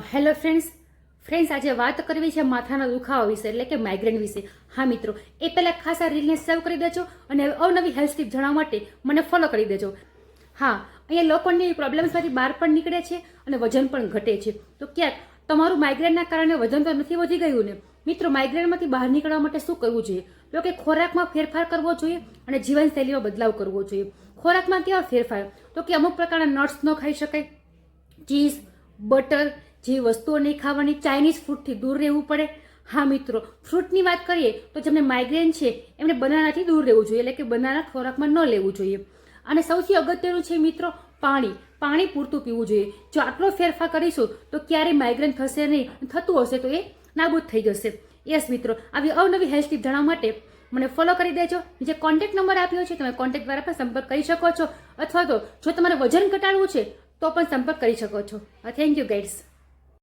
Hello friends. Friends, આજે વાત કરવી છે માથાના દુખાવા વિશે, એટલે કે માઇગ્રેન વિશે. હા, મિત્રો, એ પહેલાં ખાસ આ રીલને સેવ કરી દેજો અને અવનવી હેલ્થ ટીપ જણાવવા માટે મને ફોલો કરી દેજો. હા, અહીંયા લોકોની પ્રોબ્લેમ્સમાંથી બહાર પણ નીકળે છે અને વજન પણ ઘટે છે. તો ક્યાંક તમારું માઇગ્રેનના કારણે વજન તો નથી વધી ગયું ને? મિત્રો માઇગ્રેનમાંથી બહાર નીકળવા માટે શું કરવું જોઈએ? તો કે ખોરાકમાં ફેરફાર કરવો જોઈએ અને જીવનશૈલીમાં બદલાવ કરવો જોઈએ. ખોરાકમાં કેવા ફેરફાર? તો કે અમુક પ્રકારના નટ્સ ન ખાઈ શકાય. ચીઝ બટર જેવી વસ્તુઓ નહીં ખાવાની ચાઇનીઝ ફૂડથી દૂર રહેવું પડે. હા, મિત્રો ફ્રૂટની વાત કરીએ તો જેમને માઇગ્રેન છે, એમને બનાનાથી દૂર રહેવું જોઈએ, એટલે કે બનાના ખોરાકમાં ન લેવું જોઈએ. અને સૌથી અગત્યનું છે, મિત્રો, પાણી. પાણી પૂરતું પીવું જોઈએ. જો આટલો ફેરફાર કરીશું, તો ક્યારેય માઇગ્રેન થશે નહીં થતું હશે તો એ નાબૂદ થઈ જશે. યસ મિત્રો, આવી અવનવી હેલ્થ ટીપ જાણવા માટે મને ફોલો કરી દેજો. જે કોન્ટેક્ટ નંબર આપ્યો છે, તમે કોન્ટેક્ટ દ્વારા પણ સંપર્ક કરી શકો છો. અથવા તો, જો તમારે વજન ઘટાડવું છે, તો પણ સંપર્ક કરી શકો છો. Thank you guides